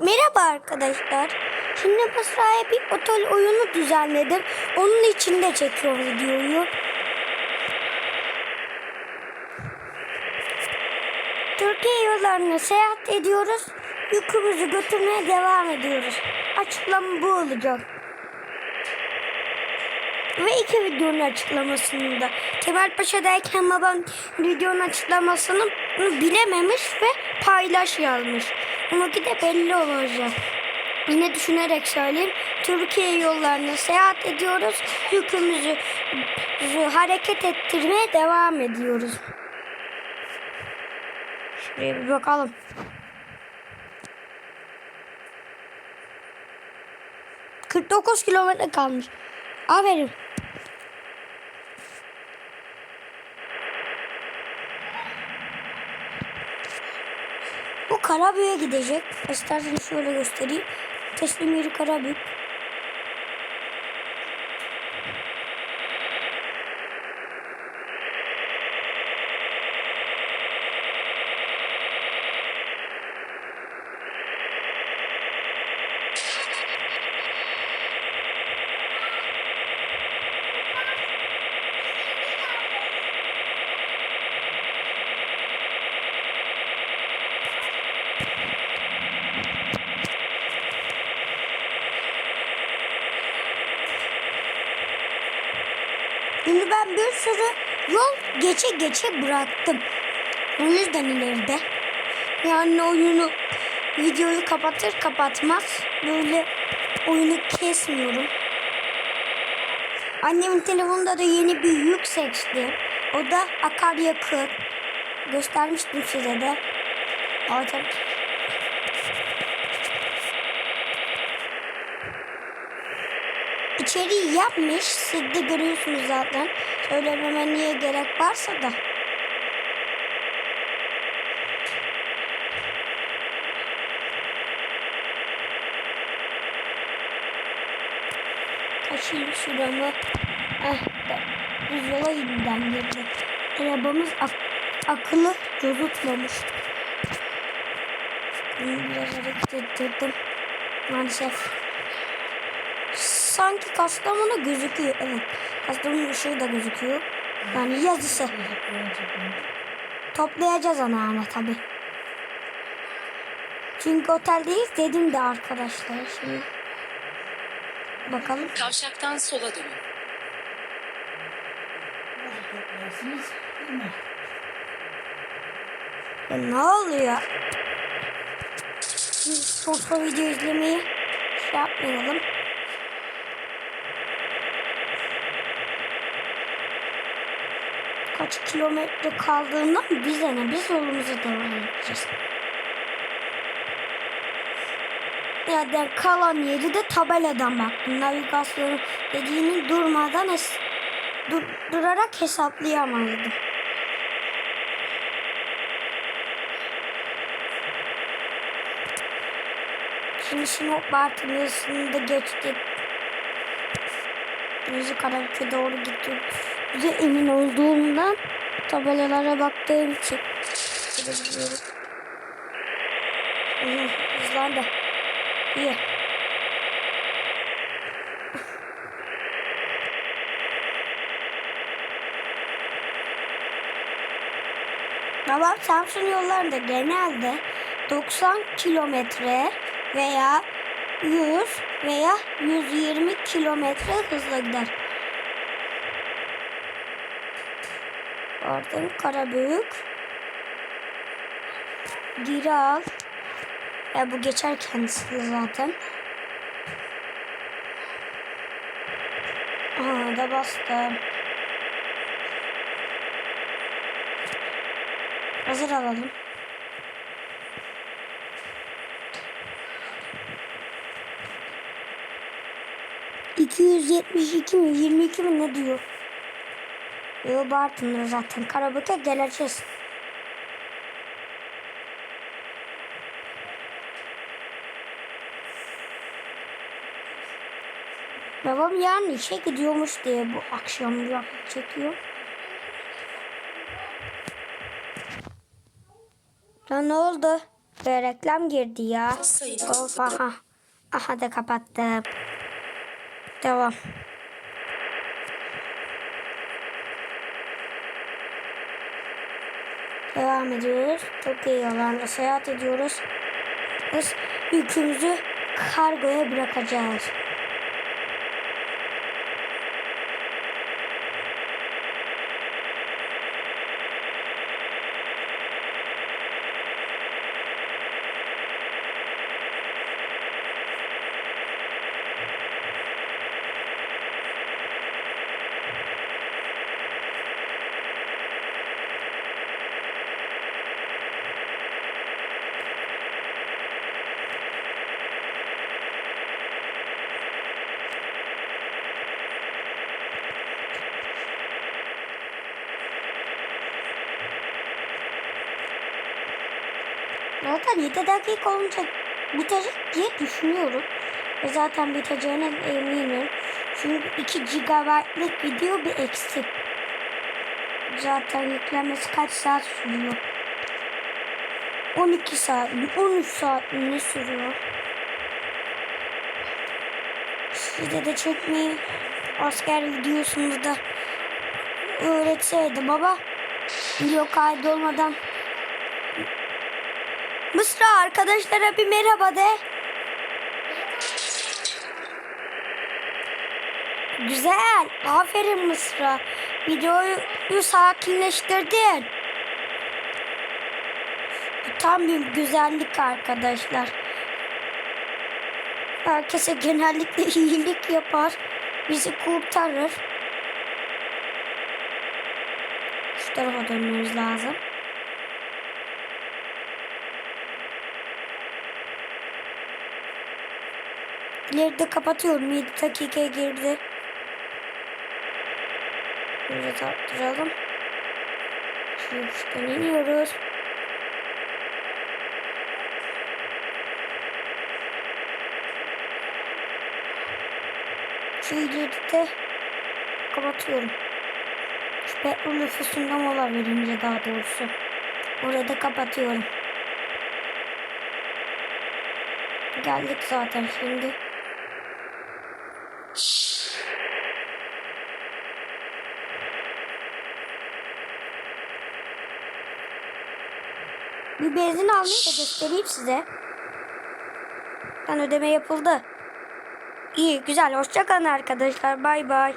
Merhaba arkadaşlar. Şimdi Mısra'ya bir otel oyunu düzenledim. Onun içinde çekiyorum videoyu. Türkiye yollarına seyahat ediyoruz. Yükümüzü götürmeye devam ediyoruz. Açıklama bu olacak. Ve iki videonun açıklamasında. Kemalpaşa'dayken babam videonun açıklamasını bilememiş ve paylaş yazmış. Onunki de belli olacak. Yine düşünerek söyleyeyim. Türkiye yollarına seyahat ediyoruz. Yükümüzü hareket ettirmeye devam ediyoruz. Şuraya bir bakalım. ...49 kilometre kalmış. Aferin. Karabük'e gidecek. İsterseniz şöyle göstereyim. Teslim yeri Karabük. Şimdi ben bir sürü yol geçe geçe bıraktım. O yüzden ileride. Yani oyunu videoyu kapatır kapatmaz böyle oyunu kesmiyorum. Annemin telefonunda da yeni bir yük seçti. O da akaryakıt. Göstermiştim size de. Alacağım. İçeriği yapmış. Siz de görüyorsunuz zaten. Söylememe niye gerek varsa da. Taşıyayım şuramı. Eh, de, düz yola yeniden girdi. Arabamız ak akıllı cozutmamış. Bunu biraz hareket ettirdim. Maalesef sanki Kastamonu gözüküyor. Evet. Kastamonu ışığı da gözüküyor. Yani yazısı. Toplayacağız onu ama tabi. Çünkü oteldeyiz dedim de arkadaşlar. Şimdi bakalım. Kavşaktan sola dönün. Ya ne oluyor? Biz sofa video izlemeyi şey yapmayalım. kaç kilometre kaldığından bize ne? Biz yolumuza devam edeceğiz. Yani kalan yeri de tabeladan baktım. Navigasyonu dediğini durmadan es dur durarak hesaplayamazdım. Şimdi Sinop Bartın da geçtik. Müzik Arabik'e doğru gidiyoruz. %100 emin olduğumdan tabelalara baktığım için hızlanıyorum. Hızlandı. İyi. Ama Samsun yollarında genelde 90 kilometre veya 100 veya 120 kilometre hızla gider. Oradan Karabük. Geri al. Ya bu geçer kendisi zaten. Aha da bastım. Hazır alalım. ...272 mi 22 mi ne diyor? Yo Bartın'da zaten Karabük'e geleceğiz. Babam yarın işe gidiyormuş diye bu akşam vlog çekiyor. Ya ne oldu? Ve reklam girdi ya. Of aha. Aha da kapattım. Devam. Devam ediyoruz. Çok iyi yollarla seyahat ediyoruz. Biz yükümüzü kargoya bırakacağız. Zaten 7 dakika olunca bitecek diye düşünüyorum. Ve zaten biteceğine eminim. Çünkü 2 GB'lık video bir eksik. Zaten yüklenmesi kaç saat sürüyor? 12 saat mi? 13 saat mi ne sürüyor? Size de çekmeyi asker videosunu da öğretseydi baba. Video kaydı olmadan Mısra arkadaşlara bir merhaba de. Güzel. Aferin Mısra. Videoyu sakinleştirdin. Bu tam bir güzellik arkadaşlar. Herkese genellikle iyilik yapar. Bizi kurtarır. Şu tarafa dönmemiz lazım. İleride kapatıyorum. 7 dakikaya girdi. Biraz arttıralım. Şu yokuştan iniyoruz. Şu ileride kapatıyorum. Şu petrol nüfusunda mola verince daha doğrusu. Orada da kapatıyorum. Geldik zaten şimdi. Bir benzin almayı da göstereyim size. Ben ödeme yapıldı. İyi güzel. Hoşçakalın arkadaşlar. Bay bay.